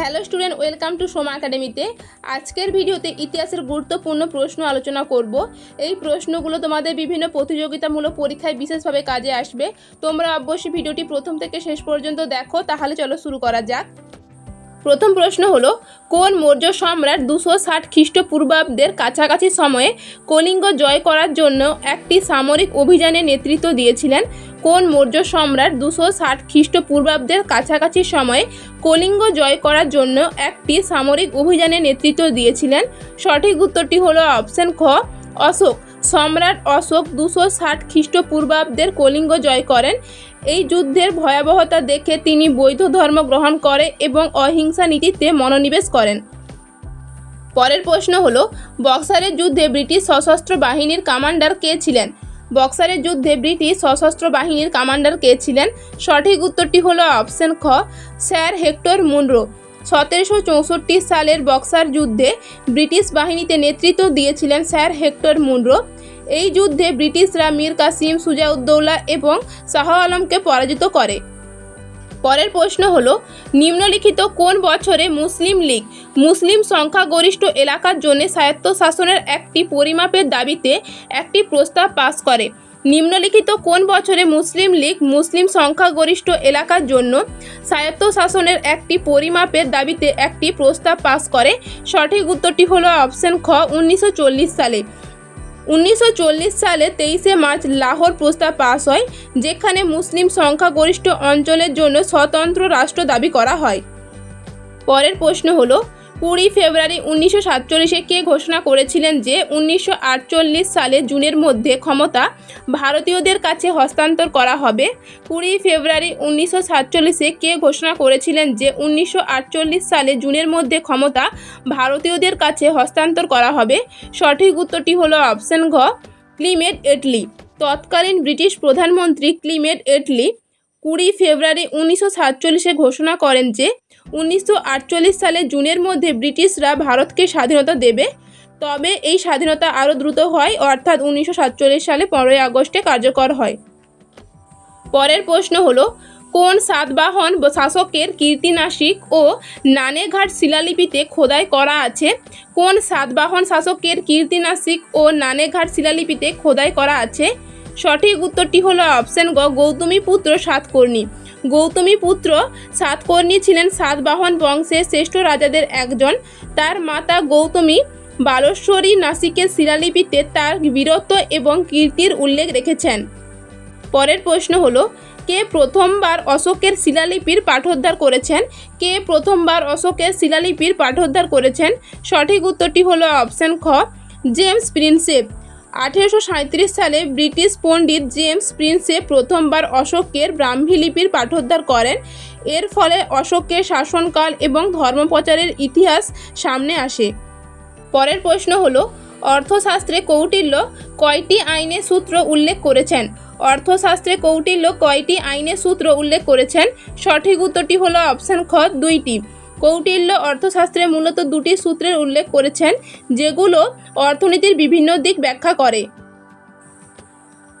Hello student welcome to Soma একাডেমিতে আজকের ভিডিওতে ইতিহাসের গুরুত্বপূর্ণ প্রশ্ন আলোচনা করব। এই প্রশ্নগুলো তোমাদের বিভিন্ন প্রতিযোগিতামূলক পরীক্ষায় বিশেষভাবে কাজে আসবে। তোমরা অবশ্যই ভিডিওটি প্রথম থেকে শেষ পর্যন্ত দেখো, তাহলে চলো শুরু করা যাক। প্রথম প্রশ্ন হলো, কোন মৌর্য সম্রাট দুশো ষাট খ্রিস্টপূর্বাব্দের কাছাকাছি সময়ে কলিঙ্গ জয় করার জন্য একটি সামরিক অভিযানে নেতৃত্ব দিয়েছিলেন? কোন মৌর্য সম্রাট দুশো ষাট খ্রিস্টপূর্বাব্দের কাছাকাছি সময়ে কলিঙ্গ জয় করার জন্য একটি সামরিক অভিযানে নেতৃত্ব দিয়েছিলেন? সঠিক উত্তরটি হলো অপশন খ, অশোক। সম্রাট অশোক দুশো ষাট খ্রিস্টপূর্বাব্দের কলিঙ্গ জয় করেন। এই যুদ্ধের ভয়াবহতা দেখে তিনি বৌদ্ধ ধর্ম গ্রহণ করে এবং অহিংসা নীতিতে মনোনিবেশ করেন। পরের প্রশ্ন হল, বক্সারের যুদ্ধে ব্রিটিশ সশস্ত্র বাহিনীর কমান্ডার কে ছিলেন? বক্সারের যুদ্ধে ব্রিটিশ সশস্ত্র বাহিনীর কমান্ডার কে ছিলেন? সঠিক উত্তরটি হলো অপশন খ, স্যার হেক্টর মুনরো। সতেরোশো চৌষট্টি সালের বক্সার যুদ্ধে ব্রিটিশ বাহিনীতে নেতৃত্ব দিয়েছিলেন স্যার হেক্টর মুনরো। এই যুদ্ধে ব্রিটিশরা মীর কাসিম, সুজাউদ্দৌলা এবং শাহ আলমকে পরাজিত করে। পরের প্রশ্ন হল, নিম্নলিখিত কোন বছরে মুসলিম লীগ মুসলিম সংখ্যাগরিষ্ঠ এলাকার জন্য স্বায়ত্তশাসনের একটি পরিমাপের দাবিতে একটি প্রস্তাব পাস করে? নিম্নলিখিত কোন বছরে মুসলিম লীগ মুসলিম সংখ্যাগরিষ্ঠ এলাকার জন্য স্বায়ত্তশাসনের একটি পরিমাপের দাবিতে একটি প্রস্তাব পাস করে? সঠিক উত্তরটি হলো অপশন খ, উনিশশো চল্লিশ সালে। উনিশশো চল্লিশ সালে তেইশে মার্চ লাহোর প্রস্তাব পাস হয়, যেখানে মুসলিম সংখ্যাগরিষ্ঠ অঞ্চলের জন্য স্বতন্ত্র রাষ্ট্র দাবি করা হয়। পরের প্রশ্ন হলো কুড়ি ফেব্রুয়ারি উনিশশো সাতচল্লিশে কে ঘোষণা করেছিলেন যে উনিশশো আটচল্লিশ সালে জুনের মধ্যে ক্ষমতা ভারতীয়দের কাছে হস্তান্তর করা হবে? কুড়ি ফেব্রুয়ারি উনিশশো সাতচল্লিশে কে ঘোষণা করেছিলেন যে উনিশশো আটচল্লিশ সালে জুনের মধ্যে ক্ষমতা ভারতীয়দের কাছে হস্তান্তর করা হবে? সঠিক উত্তরটি হলো অপশন ঘ, ক্লিমেট এটলি। তৎকালীন ব্রিটিশ প্রধানমন্ত্রী ক্লিমেট এটলি কুড়ি ফেব্রুয়ারি উনিশশো সাতচল্লিশে ঘোষণা করেন যে উনিশশো আটচল্লিশ সালে জুনের মধ্যে ব্রিটিশরা ভারতকে স্বাধীনতা দেবে। তবে এই স্বাধীনতা আরও দ্রুত হয়, অর্থাৎ উনিশশো সাতচল্লিশ সালে পনেরোই আগস্টে কার্যকর হয়। পরের প্রশ্ন হলো, কোন সাতবাহন শাসকের কীর্তিনাশিক ও নানেঘাট শিলালিপিতে খোদাই করা আছে? কোন সাতবাহন শাসকের কীর্তিনাসিক ও নানেঘাট শিলালিপিতে খোদাই করা আছে? সঠিক উত্তরটি হলো অপশন গ, গৌতমী পুত্র সাতকর্ণী গৌতমী পুত্র সাতকর্ণী ছিলেন সাতবাহন বংশের শ্রেষ্ঠ রাজাদের একজন। তার মাতা গৌতমী বালেশ্বরী নাসিকের শিলালিপিতে তার বীরত্ব এবং কীর্তির উল্লেখ রেখেছেন। পরের প্রশ্ন হলো, কে প্রথমবার অশোকের শিলালিপির পাঠোদ্ধার করেছেন? কে প্রথমবার অশোকের শিলালিপির পাঠোদ্ধার করেছেন? সঠিক উত্তরটি হলো অপশন খ, জেমস প্রিন্সেপ। আঠেরোশো সালে ব্রিটিশ পণ্ডিত জেমস প্রিন্সে প্রথমবার অশোকের ব্রাহ্মী লিপির পাঠোদ্ধার করেন। এর ফলে অশোকের শাসনকাল এবং ধর্মপ্রচারের ইতিহাস সামনে আসে। পরের প্রশ্ন হলো, অর্থশাস্ত্রে কৌটিল্য কয়টি আইনের সূত্র উল্লেখ করেছেন? অর্থশাস্ত্রে কৌটিল্য কয়টি আইনের সূত্র উল্লেখ করেছেন? সঠিক উত্তরটি হলো অপশন খ দুইটি। কৌটিল্য অর্থশাস্ত্রে মূলত দুটি সূত্রের উল্লেখ করেছেন, যেগুলো অর্থনীতির বিভিন্ন দিক ব্যাখ্যা করে।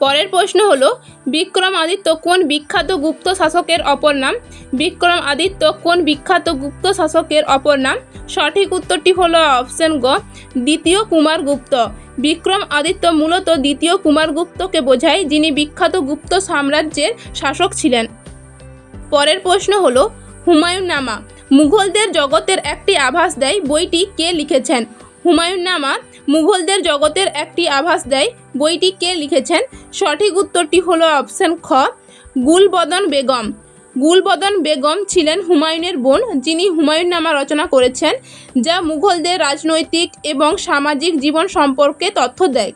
পরের প্রশ্ন হলো, বিক্রমাদিত্য কোন বিখ্যাত গুপ্ত শাসকের অপর নাম? বিক্রম আদিত্য কোন বিখ্যাত গুপ্ত শাসকের অপর নাম? সঠিক উত্তরটি হল অপশন গ, দ্বিতীয় কুমারগুপ্ত বিক্রম আদিত্য মূলত দ্বিতীয় কুমারগুপ্তকে বোঝায়, যিনি বিখ্যাত গুপ্ত সাম্রাজ্যের শাসক ছিলেন। পরের প্রশ্ন হল, হুমায়ুন নামা। মুঘলদের জগতের একটি আভাস দেয় বইটি কে লিখেছেন? হুমায়ুন নামা, মুঘলদের জগতের একটি আভাস দেয় বইটি কে লিখেছেন? সঠিক উত্তরটি হলো অপশন খ, গুলবদন বেগম। গুলবদন বেগম ছিলেন হুমায়ুনের বোন, যিনি হুমায়ুন নামা রচনা করেছেন, যা মুঘলদের রাজনৈতিক এবং সামাজিক জীবন সম্পর্কে তথ্য দেয়।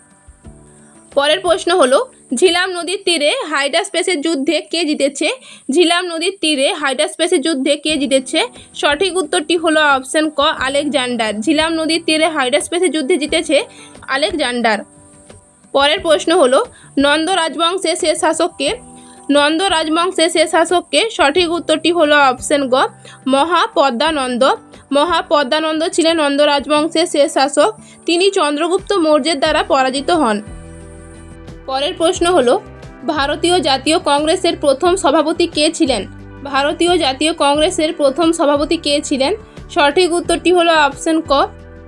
পরের প্রশ্ন হলো ঝিলাম নদীর তীরে হাইডাস্পেসের যুদ্ধে কে জিতেছে? ঝিলাম নদীর তীরে হাইডাস্পেসের যুদ্ধে কে জিতেছে? সঠিক উত্তরটি হলো অপশন ক, আলেকজান্ডার। ঝিলাম নদীর তীরে হাইডাস্পেসের যুদ্ধে জিতেছে আলেকজান্ডার। পরের প্রশ্ন হলো, নন্দ রাজবংশের শেষ শাসককে, নন্দ রাজবংশের শেষ শাসককে সঠিক উত্তরটি হলো অপশন গ, মহাপদ্মানন্দ। মহাপদ্মানন্দ ছিলেন নন্দ রাজবংশের শেষ শাসক। তিনি চন্দ্রগুপ্ত মৌর্যের দ্বারা পরাজিত হন। পরের প্রশ্ন হলো, ভারতীয় জাতীয় কংগ্রেসের প্রথম সভাপতি কে ছিলেন? ভারতীয় জাতীয় কংগ্রেসের প্রথম সভাপতি কে ছিলেন? সঠিক উত্তরটি হলো অপশন ক,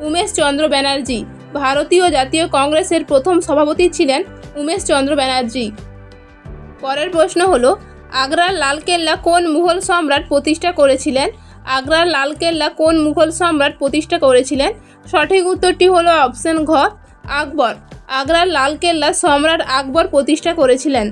উমেশ চন্দ্র ব্যানার্জি। ভারতীয় জাতীয় কংগ্রেসের প্রথম সভাপতি ছিলেন উমেশ চন্দ্র ব্যানার্জি। পরের প্রশ্ন হলো, আগ্রার লালকেল্লা কোন মুঘল সম্রাট প্রতিষ্ঠা করেছিলেন? আগ্রার লালকেল্লা কোন মুঘল সম্রাট প্রতিষ্ঠা করেছিলেন? সঠিক উত্তরটি হলো অপশন ঘ, আকবর। আগ্রার লালকেল্লা সম্রাট আকবর প্রতিষ্ঠা করেছিলেন।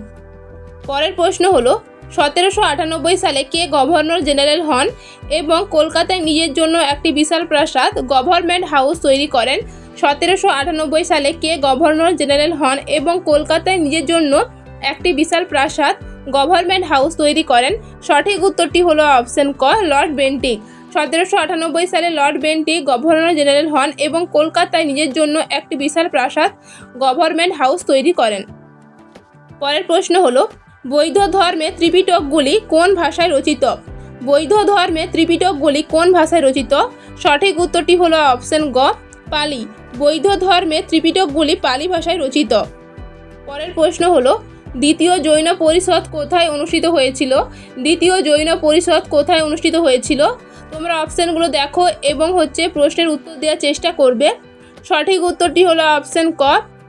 পরের প্রশ্ন হলো, সতেরোশো আটানব্বই সালে কে গভর্নর জেনারেল হন এবং কলকাতায় নিজের জন্য একটি বিশাল প্রাসাদ, গভর্নমেন্ট হাউস তৈরি করেন? সতেরোশো আটানব্বই সালে কে গভর্নর জেনারেল হন এবং কলকাতায় নিজের জন্য একটি বিশাল প্রাসাদ, গভর্নমেন্ট হাউস তৈরি করেন? সঠিক উত্তরটি হলো অপশন ক, লর্ড বেন্টিক। সতেরোশো আটানব্বই সালে লর্ড বেন্টিক গভর্নর জেনারেল হন এবং কলকাতায় নিজের জন্য একটি বিশাল প্রাসাদ গভর্নমেন্ট হাউস তৈরি করেন। পরের প্রশ্ন হল, বৈধ ধর্মে ত্রিপিটকগুলি কোন ভাষায় রচিত? বৈধ ধর্মে ত্রিপিটকগুলি কোন ভাষায় রচিত? সঠিক উত্তরটি হলো অপশন গ, পালি। বৌদ্ধ ধর্মে ত্রিপিটকগুলি পালি ভাষায় রচিত। পরের প্রশ্ন হলো, দ্বিতীয় জৈন পরিষদ কোথায় অনুষ্ঠিত হয়েছিল? দ্বিতীয় জৈন পরিষদ কোথায় অনুষ্ঠিত হয়েছিল? তোমরা অপশানগুলো দেখো এবং হচ্ছে প্রশ্নের উত্তর দেওয়ার চেষ্টা করবে। সঠিক উত্তরটি হলো অপশন ক,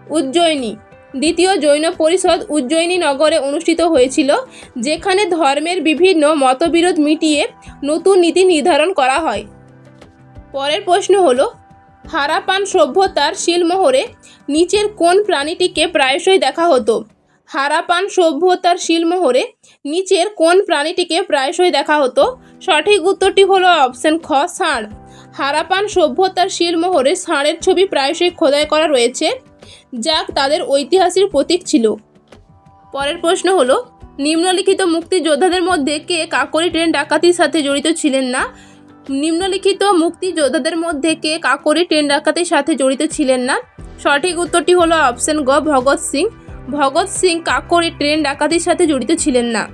উজ্জয়িনী। দ্বিতীয় জৈন পরিষদ উজ্জয়িনী নগরে অনুষ্ঠিত হয়েছিল, যেখানে ধর্মের বিভিন্ন মতবিরোধ মিটিয়ে নতুন নীতি নির্ধারণ করা হয়। পরের প্রশ্ন হলো, হারাপান সভ্যতার শিলমোহরে নিচের কোন প্রাণীটিকে প্রায়শই দেখা হতো? হারাপান সভ্যতার শিলমোহরে নিচের কোন প্রাণীটিকে প্রায়শই দেখা হতো? সঠিক উত্তরটি হলো অপশন খ, ষাঁড়। হারাপান সভ্যতার শিলমোহরে ষাঁড়ের ছবি প্রায়শই খোদাই করা রয়েছে, যা তাদের ঐতিহাসিক প্রতীক ছিল। পরের প্রশ্ন হলো, নিম্নলিখিত মুক্তিযোদ্ধাদের মধ্যে কে কাকরি ট্রেন ডাকাতির সাথে জড়িত ছিলেন না? নিম্নলিখিত মুক্তিযোদ্ধাদের মধ্যে কে কাকরি ট্রেন ডাকাতির সাথে জড়িত ছিলেন না? সঠিক উত্তরটি হলো অপশন গ, ভগৎ সিং। ভগৎ সিং কাকরি ট্রেন ডাকাতির সাথে জড়িত ছিলেন না।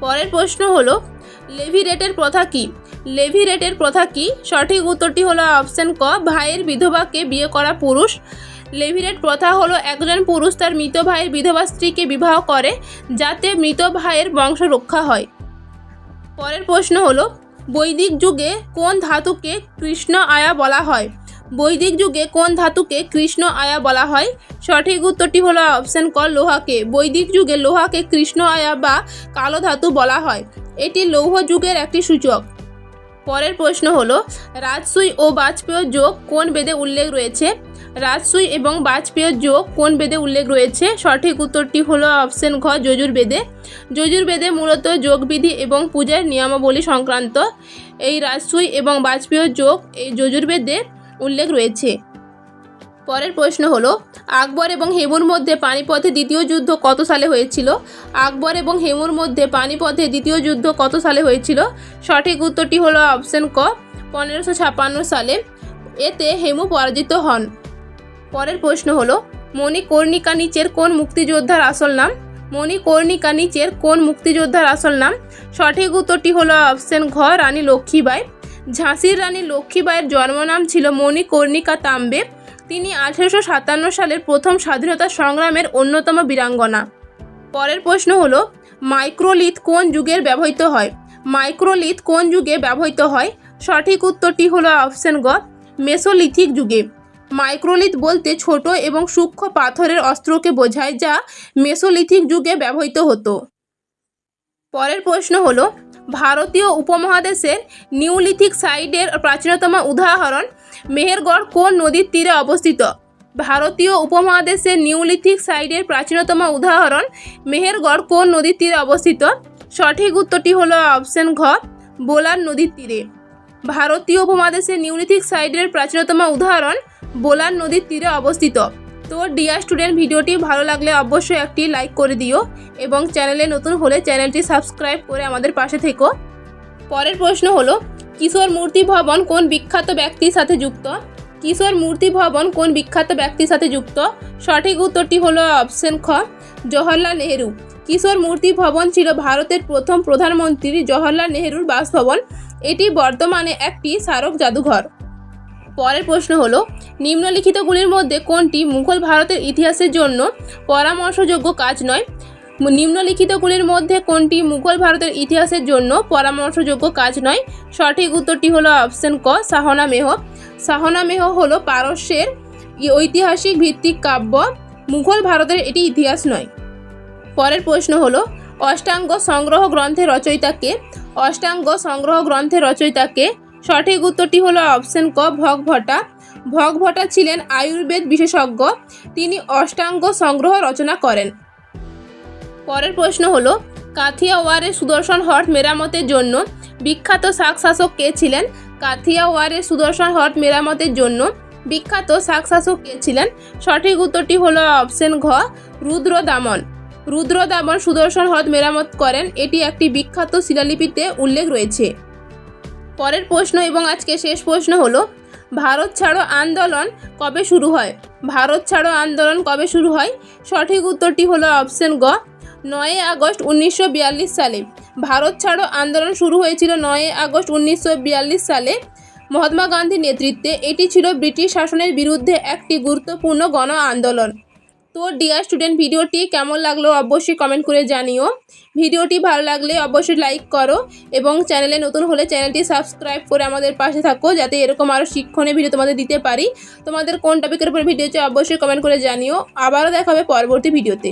পরের প্রশ্ন হলো, লেভিরেটের প্রথা কি? লেভিরেটের প্রথা কি? সঠিক উত্তরটি হলো অপশন ক, ভাইয়ের বিধবাকে বিয়ে করা পুরুষ। লেভিরেট প্রথা হলো একজন পুরুষ তার মৃত ভাইয়ের বিধবা স্ত্রীকে বিবাহ করে, যাতে মৃত ভাইয়ের বংশ রক্ষা হয়। পরের প্রশ্ন হলো, বৈদিক যুগে কোন ধাতুকে কৃষ্ণ আয়া বলা হয়? বৈদিক যুগে কোন ধাতুকে কৃষ্ণ আয়া বলা হয়? সঠিক উত্তরটি হলো অপশন ক, লোহাকে। বৈদিক যুগে লোহাকে কৃষ্ণ আয়া বা কালো ধাতু বলা হয়। এটি লৌহ যুগের একটি সূচক। পরের প্রশ্ন হলো, রাজসুই ও বাজপেয় যোগ কোন বেদে উল্লেখ রয়েছে? রাজসুই এবং বাজপেয় যোগ কোন বেদে উল্লেখ রয়েছে? সঠিক উত্তরটি হলো অপশন ঘ, যজুর্বেদে। যজুর্বেদে মূলত যোগবিধি এবং পূজার নিয়মাবলী সংক্রান্ত। এই রাজসুই এবং বাজপেয় যোগ এই যজুর্বেদে উল্লেখ রয়েছে। পরের প্রশ্ন হলো, আকবর এবং হেমুর মধ্যে পানিপথে দ্বিতীয় যুদ্ধ কত সালে হয়েছিল? আকবর এবং হেমুর মধ্যে পানিপথে দ্বিতীয় যুদ্ধ কত সালে হয়েছিল? সঠিক উত্তরটি হলো অপশন ক, পনেরোশো ছাপ্পান্ন সালে। এতে হেমু পরাজিত হন। পরের প্রশ্ন হলো মণিকর্ণিকা নিচের কোন মুক্তিযোদ্ধার আসল নাম? মণিকর্ণিকা নিচের কোন মুক্তিযোদ্ধার আসল নাম? সঠিক উত্তরটি হলো অপশন ঘ, রানী লক্ষ্মীবাই ঝাঁসির রানী লক্ষ্মীবাইয়ের জন্মনাম ছিল মণিকর্ণিকা তাম্বে। তিনি আঠেরোশো সাতান্ন সালের প্রথম স্বাধীনতা সংগ্রামের অন্যতম বীরাঙ্গনা। পরের প্রশ্ন হল, মাইক্রোলিথ কোন যুগের ব্যবহৃত হয়? মাইক্রোলিথ কোন যুগে ব্যবহৃত হয়? সঠিক উত্তরটি হলো অপশন গ, মেসোলিথিক যুগে। মাইক্রোলিথ বলতে ছোট এবং সূক্ষ্ম পাথরের অস্ত্রকে বোঝায় যা মেসোলিথিক যুগে ব্যবহৃত হতো। পরের প্রশ্ন হলো, ভারতীয় উপমহাদেশের নিউলিথিক সাইডের প্রাচীনতম উদাহরণ মেহেরগড় কোন নদীর তীরে অবস্থিত? ভারতীয় উপমহাদেশের নিউলিথিক সাইডের প্রাচীনতম উদাহরণ মেহেরগড় কোন নদীর তীরে অবস্থিত? সঠিক উত্তরটি হলো অপশন ঘ, বোলার নদীর তীরে। ভারতীয় উপমহাদেশের নিউলিথিক সাইডের প্রাচীনতম উদাহরণ বোলার নদীর তীরে অবস্থিত। তো ডিয়ার স্টুডেন্ট ভিডিওটি ভালো লাগলে অবশ্যই একটি লাইক করে দিও এবং চ্যানেলে নতুন হলে চ্যানেলটি সাবস্ক্রাইব করে আমাদের পাশে থেকো। পরের প্রশ্ন হলো, কিশোর মূর্তি ভবন কোন বিখ্যাত ব্যক্তির সাথে যুক্ত? কিশোর মূর্তি ভবন কোন বিখ্যাত ব্যক্তির সাথে যুক্ত? সঠিক উত্তরটি হলো অপশন খ, জওহরলাল নেহেরু। কিশোর মূর্তি ভবন ছিল ভারতের প্রথম প্রধানমন্ত্রী জওহরলাল নেহেরুর বাসভবন। এটি বর্তমানে একটি স্মারক জাদুঘর। পরের প্রশ্ন হলো, নিম্নলিখিতগুলির মধ্যে কোনটি মুঘল ভারতের ইতিহাসের জন্য পরামর্শযোগ্য কাজ নয়? নিম্নলিখিতগুলির মধ্যে কোনটি মুঘল ভারতের ইতিহাসের জন্য পরামর্শযোগ্য কাজ নয়? সঠিক উত্তরটি হলো অপশন ক, সাহনা মেহ। সাহনা মেহ হলো পারস্যের ঐতিহাসিক ভিত্তিক কাব্য। মুঘল ভারতের এটি ইতিহাস নয়। পরের প্রশ্ন হলো, অষ্টাঙ্গ সংগ্রহ গ্রন্থের রচয়িতাকে অষ্টাঙ্গ সংগ্রহ গ্রন্থের রচয়িতাকে সঠিক উত্তরটি হলো অপশন ক ভগভটা ভগভটা ছিলেন আয়ুর্বেদ বিশেষজ্ঞ। তিনি অষ্টাঙ্গ সংগ্রহ রচনা করেন। পরের প্রশ্ন হলো, কাথিয়াওয়ারের সুদর্শন হ্রদ মেরামতের জন্য বিখ্যাত শাক শাসক কে ছিলেন? কাথিয়াওয়ারের সুদর্শন হ্রদ মেরামতের জন্য বিখ্যাত শাক শাসক কে ছিলেন? সঠিক উত্তরটি হলো অপশন ঘ রুদ্র দামন রুদ্র দামন সুদর্শন হ্রদ মেরামত করেন। এটি একটি বিখ্যাত শিলালিপিতে উল্লেখ রয়েছে। পরের প্রশ্ন এবং আজকে শেষ প্রশ্ন হলো, ভারত ছাড়ো আন্দোলন কবে শুরু হয়? ভারত ছাড়ো আন্দোলন কবে শুরু হয়? সঠিক উত্তরটি হলো অপশন গ, নয় আগস্ট উনিশশো বিয়াল্লিশ সালে। ভারত ছাড়ো আন্দোলন শুরু হয়েছিল নয় আগস্ট উনিশশো বিয়াল্লিশ সালে। মহাত্মা গান্ধীর নেতৃত্বে এটি ছিল ব্রিটিশ শাসনের বিরুদ্ধে একটি গুরুত্বপূর্ণ গণ আন্দোলন। তো ডিয়ার স্টুডেন্ট ভিডিওটি কেমন লাগল অবশ্যই কমেন্ট করে জানিও। ভিডিওটি ভালো লাগলে অবশ্যই লাইক করো এবং চ্যানেলে নতুন হলে চ্যানেলটি সাবস্ক্রাইব করে আমাদের পাশে থাকো যাতে এরকম আরও শিক্ষণে ভিডিও তোমাদের দিতে পারি। তোমাদের কোন টপিকের উপর ভিডিও চাই অবশ্যই কমেন্ট করে জানিও। আবারও দেখাবে পরবর্তী ভিডিওতে